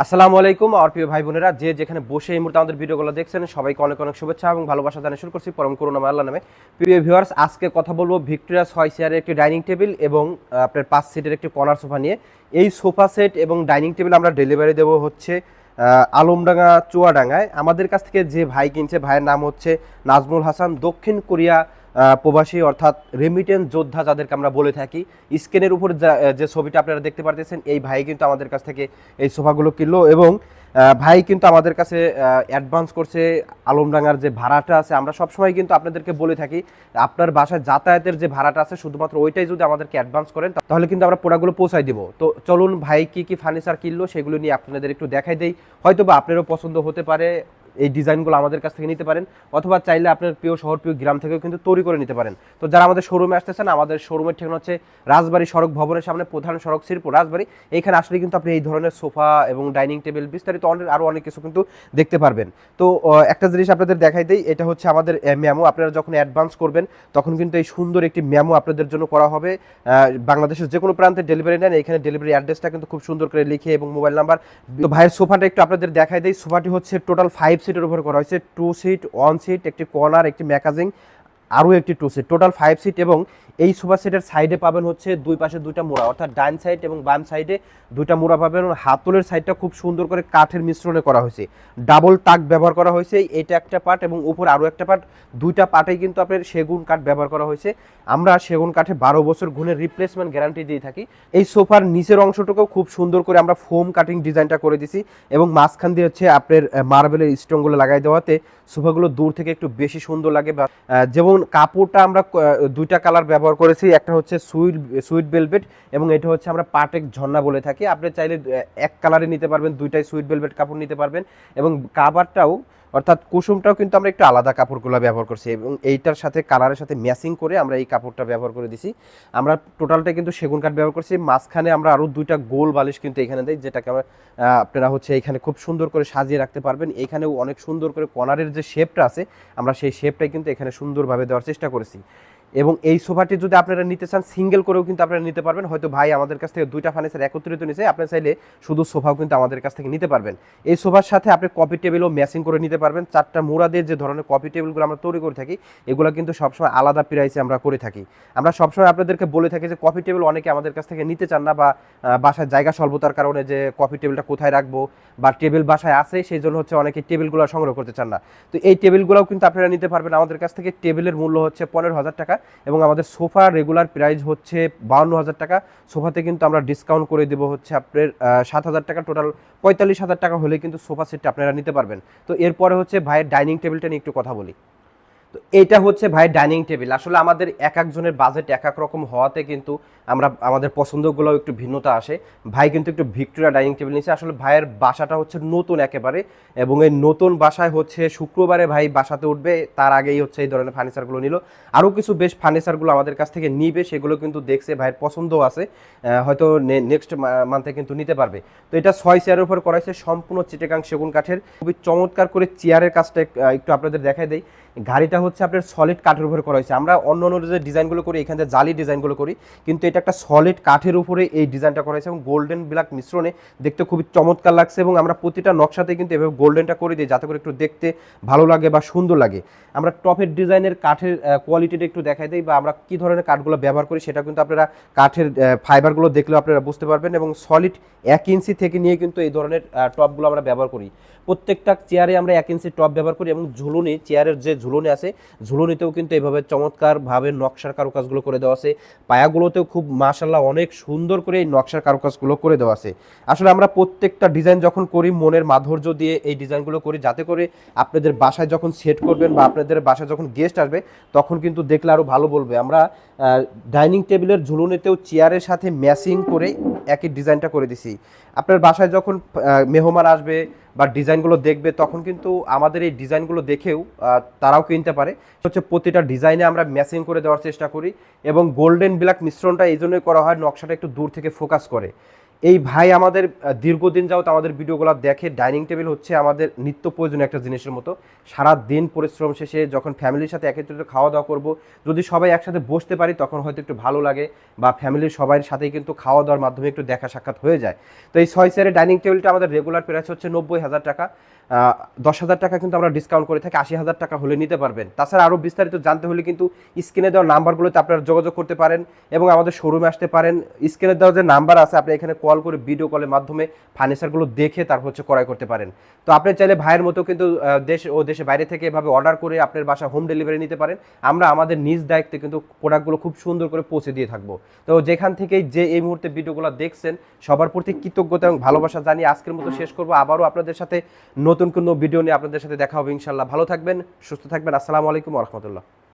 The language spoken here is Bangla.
আসসালামু আলাইকুম, আমার প্রিয় ভাই বোনেরা। যে যেখানে বসে এই মুহূর্তে আমাদের ভিডিওগুলো দেখছেন, সবাইকে অনেক অনেক শুভেচ্ছা এবং ভালোবাসা জানিয়ে শুরু করছি পরম করুণা আল্লাহ নামে। প্রিয় ভিউয়ার্স আজকে কথা বলব ভিক্টোরিয়া ছয় চেয়ারের একটি ডাইনিং টেবিল এবং আপনার পাঁচ সিটের একটি কর্নার সোফা নিয়ে। এই সোফা সেট এবং ডাইনিং টেবিল আমরা ডেলিভারি দেবো হচ্ছে আলমডাঙ্গা চুয়াডাঙ্গায়। আমাদের কাছ থেকে যে ভাই কিনছে, ভাইয়ের নাম হচ্ছে নাজমুল হাসান, দক্ষিণ কোরিয়া প্রবাসী অর্থাৎ রেমিটেন্স যোদ্ধা যাদেরকে আমরা বলে থাকি, স্ক্রিনের উপর যা- ছবিটা আপনারা দেখতে পারতেছেন, এই ভাই কিন্তু আমাদের কাছ থেকে এই সোফাগুলো কিনলো এবং ভাই কিন্তু আমাদের কাছে অ্যাডভান্স করছে আলমডাঙ্গার যে ভাড়াটা আছে। আমরা সবসময় কিন্তু আপনাদেরকে বলে থাকি, আপনার বাসায় যাতায়াতের যে ভাড়াটা আছে শুধুমাত্র ওইটাই যদি আমাদেরকে অ্যাডভান্স করেন তাহলে কিন্তু আমরা পোড়াগুলো পৌঁছাই দিব। তো চলুন ভাই কি কি ফার্নিচার কিনলো সেগুলো নিয়ে আপনাদের একটু দেখাই দেই। হয়তো বা আপনারও পছন্দ হতে পারে এই ডিজাইনগুলো আমাদের কাছ থেকে নিতে পারেন, অথবা চাইলে আপনার প্রিয় শহর, প্রিয় গ্রাম থেকেও কিন্তু তৈরি করে নিতে পারেন। তো যারা আমাদের শোরুমে আসতেছেন আমাদের শোরুমের ঠিকানা হচ্ছে রাজবাড়ি সড়ক ভবনের সামনে প্রধান সড়ক শিল্প রাজবাড়ি। এখানে আসলে কিন্তু আপনি এই ধরনের সোফা এবং ডাইনিং টেবিল, বিস্তারিত অনেক আরও অনেক কিছু কিন্তু দেখতে পারবেন। তো একটা জিনিস আপনাদের দেখাই দেই, এটা হচ্ছে আমাদের ম্যামো আপনারা যখন অ্যাডভান্স করবেন, তখন কিন্তু এই সুন্দর একটি ম্যামো আপনাদের জন্য করা হবে। বাংলাদেশের যে কোনো প্রান্তে ডেলিভারি নেন, এখানে ডেলিভারি অ্যাড্রেসটা কিন্তু খুব সুন্দর করে লিখে এবং মোবাইল নাম্বার তো ভাইয়ের সোফাটা একটু আপনাদের দেখাই দেই। সোফাটি হচ্ছে টোটাল ফাইভ সিটের উপর করা হয়েছে টু সিট ওয়ান সিট একটি কর্নার একটি ম্যাকাজিং আরও একটি two seat total five seat এবং এই সোফা সেটের সাইডে পাবেন হচ্ছে দুই পাশে দুইটা মোড়া। অর্থাৎ ডান সাইড এবং বাম সাইডে দুইটা মোড়া পাবেন। হাতলের সাইডটা খুব সুন্দর করে কাঠের মিশ্রণে করা হয়েছে। ডাবল তাক ব্যবহার করা হয়েছে। এটা একটা পার্ট এবং উপর আরও একটা পার্ট দুইটা পার্টেই কিন্তু আপনার সেগুন কাঠ ব্যবহার করা হয়েছে। আমরা সেগুন কাঠে বারো বছর গুণের রিপ্লেসমেন্ট গ্যারান্টি দিয়ে থাকি। এই সোফার নিচের অংশটুকুও খুব সুন্দর করে আমরা ফোম কাটিং ডিজাইনটা করে দিছি এবং মাঝখান দিয়ে হচ্ছে আপনার মার্বেলের স্টোনগুলো লাগাই দেওয়াতে সোফাগুলো দূর থেকে একটু বেশি সুন্দর লাগে বা যেমন কাপড়টা আমরা দুইটা কালার ব্যবহার করেছি। একটা হচ্ছে সুইট সুইট বেলভেট এবং এটা হচ্ছে আমরা পাটেক ঝর্ণা বলে থাকি। আপনি চাইলে এক কালারে নিতে পারবেন, দুইটাই সুইট বেলভেট কাপড় নিতে পারবেন এবং কাভারটাও অর্থাৎ কুসুমটাও কিন্তু আমরা একটু আলাদা কাপড়গুলো ব্যবহার করছি এবং এইটার সাথে কালারের সাথে ম্যাচিং করে আমরা এই কাপড়টা ব্যবহার করে দিছি। আমরা টোটালটা কিন্তু সেগুন কাঠ ব্যবহার করছি, মাঝখানে আমরা আরও দুইটা গোল বালিশ কিন্তু এখানে দিই, যেটাকে আমরা আপনারা হচ্ছে এখানে খুব সুন্দর করে সাজিয়ে রাখতে পারবেন। এখানেও অনেক সুন্দর করে কর্নারের যে শেপটা আছে, আমরা সেই শেপটাই কিন্তু এখানে সুন্দরভাবে দেওয়ার চেষ্টা করেছি। এবং এই সোফাটি যদি আপনারা নিতে চান, সিঙ্গেল করেও কিন্তু আপনারা নিতে পারবেন। হয়তো ভাই আমাদের কাছ থেকে দুইটা ফার্নিচার একত্রিত নিছে আপনি চাইলে শুধু সোফাও কিন্তু আমাদের কাছ থেকে নিতে পারবেন। এই সোফার সাথে আপনি কপি টেবিলও ম্যাচিং করে নিতে পারবেন। চারটা মুরাদের যে ধরনের কপি টেবিলগুলো আমরা তৈরি করে থাকি, এগুলো কিন্তু সবসময় আলাদা প্রাইসে আমরা করে থাকি। আমরা সবসময় আপনাদেরকে বলে থাকি যে কপি টেবিল অনেকে আমাদের কাছ থেকে নিতে চান না বা বাসায় জায়গা স্বল্পতার কারণে যে কফি টেবিলটা কোথায় রাখব বা টেবিল বাসায় আছে, সেই জন্য হচ্ছে অনেকে টেবিলগুলো সংগ্রহ করতে চান না। তো এই টেবিলগুলোও কিন্তু আপনারা নিতে পারবেন। আমাদের কাছ থেকে টেবিলের মূল্য হচ্ছে পনেরো হাজার টাকা। এবং আমাদের সোফা রেগুলার প্রাইস হচ্ছে বাউন্ন হাজার টাকা। সোফাতে কিন্তু আমরা ডিসকাউন্ট করে দেবো হচ্ছে আপনার সাত হাজার টাকা টোটাল পঁয়তাল্লিশ হাজার টাকা হলে কিন্তু সোফা সেটটা আপনারা নিতে পারবেন। তো এরপরে হচ্ছে ভাইয়ের ডাইনিং টেবিলটা নিয়ে একটু কথা বলি। তো এইটা হচ্ছে ভাই ডাইনিং টেবিল। আসলে আমাদের এক একজনের বাজেট এক এক রকম হওয়াতে কিন্তু আমরা, আমাদের পছন্দগুলো একটু ভিন্নতা আসে। ভাই কিন্তু একটু ভিক্টোরিয়া ডাইনিং টেবিল নিচ্ছে আসলে ভাইয়ের বাসাটা হচ্ছে নতুন একেবারে এবং এই নতুন বাসায় হচ্ছে শুক্রবারে ভাই বাসাতে উঠবে। তার আগেই হচ্ছে এই ধরনের ফার্নিচারগুলো নিল। আরও কিছু বেশ ফার্নিচারগুলো আমাদের কাছ থেকে নিবে, সেগুলো কিন্তু দেখছে, ভাইয়ের পছন্দও আছে। হয়তো নেক্সট মান্থে কিন্তু নিতে পারবে। তো এটা ছয় চেয়ারের উপর করা হয়েছে, সম্পূর্ণ চিটেকাং সেগুন কাঠের। খুবই চমৎকার করে চেয়ারের কাজটা একটু আপনাদের দেখাই দেই। গাড়িটা হচ্ছে আপনার সলিড কাঠের উপরে করা হয়েছে। আমরা অন্য অন্য যে ডিজাইনগুলো করি, এখান জালি ডিজাইনগুলো করি, কিন্তু এটা একটা সলিড কাঠের উপরে এই ডিজাইনটা করা হয়েছে এবং গোল্ডেন ব্ল্যাক মিশ্রণে দেখতে খুবই চমৎকার লাগছে এবং আমরা প্রতিটা নকশাতে কিন্তু এভাবে গোল্ডেনটা করে দিই যাতে করে একটু দেখতে ভালো লাগে বা সুন্দর লাগে। আমরা টপের ডিজাইনের কাঠের কোয়ালিটিটা একটু দেখাই দিই বা আমরা কী ধরনের কাঠগুলো ব্যবহার করি সেটা কিন্তু আপনারা কাঠের ফাইবারগুলো দেখলেও আপনারা বুঝতে পারবেন এবং সলিড এক ইঞ্চি থেকে নিয়ে কিন্তু এই ধরনের টপগুলো আমরা ব্যবহার করি। প্রত্যেকটা চেয়ারে আমরা এক ইঞ্চি টপ ব্যবহার করি এবং ঝুলুনি চেয়ারের যে ঝুলুনি আছে। ঝুলুনিতেও কিন্তু এইভাবে চমৎকারভাবে নকশার কারুকাজগুলো করে দেওয়া আছে। পায়াগুলোতেও খুব মাশাল্লাহ অনেক সুন্দর করে এই নকশার কারুকাজগুলো করে দেওয়া আছে। আসলে আমরা প্রত্যেকটা ডিজাইন যখন করি, মনের মাধুর্য দিয়ে এই ডিজাইনগুলো করি, যাতে করে আপনাদের বাসায় যখন সেট করবেন বা আপনাদের বাসায় যখন গেস্ট আসবে, তখন কিন্তু দেখলে আরও ভালো বলবে। আমরা ডাইনিং টেবিলের ঝুলুনিতেও চেয়ারের সাথে ম্যাচিং করে একই ডিজাইনটা করে দিছি। আপনার বাসায় যখন মেহমান আসবে বা ডিজাইনগুলো দেখবে, তখন কিন্তু আমাদের এই ডিজাইনগুলো দেখেও তারাও কিনতে পারে। হচ্ছে প্রতিটা ডিজাইনে আমরা ম্যাচিং করে দেওয়ার চেষ্টা করি এবং গোল্ডেন ব্ল্যাক মিশ্রণটা এই জন্যই করা হয়, নকশাটা একটু দূর থেকে ফোকাস করে। এই ভাই আমাদের দীর্ঘদিন যাবত আমাদের ভিডিওগুলো দেখে, ডাইনিং টেবিল হচ্ছে আমাদের নিত্য প্রয়োজনীয় একটা জিনিসের মতো। সারা দিন পরিশ্রম শেষে যখন ফ্যামিলির সাথে একত্রিত খাওয়া দাওয়া করব, যদি সবাই একসাথে বসতে পারি, তখন হয়তো একটু ভালো লাগে বা ফ্যামিলির সবাইয়ের সাথেই কিন্তু খাওয়া দাওয়ার মাধ্যমে একটু দেখা সাক্ষাৎ হয়ে যায়। তো এই ছয় চেয়ারের ডাইনিং টেবিলটা আমাদের রেগুলার প্রাইস হচ্ছে নব্বই হাজার টাকা। দশ হাজার টাকা কিন্তু আমরা ডিসকাউন্ট করে থাকি, আশি হাজার টাকা হলে নিতে পারবেন। তাছাড়া আরও বিস্তারিত জানতে হলে কিন্তু স্ক্রিনে দেওয়া নাম্বারগুলোতে আপনারা যোগাযোগ করতে পারেন এবং আমাদের শোরুমে আসতে পারেন। স্ক্রিনে দেওয়া যে নাম্বার আছে, আপনি এখানে কল করে ভিডিও কলের মাধ্যমে ফার্নিচারগুলো দেখে তারপর হচ্ছে ক্রয় করতে পারেন। তো আপনি চাইলে ভাইয়ের মতো কিন্তু দেশ ও দেশে বাইরে থেকে এভাবে অর্ডার করে আপনার বাসা হোম ডেলিভারি নিতে পারেন। আমরা আমাদের নিজ দায়িত্বে কিন্তু প্রোডাক্টগুলো খুব সুন্দর করে পৌঁছে দিয়ে থাকব। তো যেখান থেকেই যে এই মুহূর্তে ভিডিওগুলো দেখছেন, সবার প্রতি কৃতজ্ঞতা এবং ভালোবাসা জানিয়ে আজকের মতো শেষ করব। আবারও আপনাদের সাথে নতুন কোনো ভিডিও নিয়ে আপনাদের সাথে দেখা হবে ইনশাল্লাহ ভালো থাকবেন, সুস্থ থাকবেন। আসসালামু আলাইকুম রহমতুল্লাহ।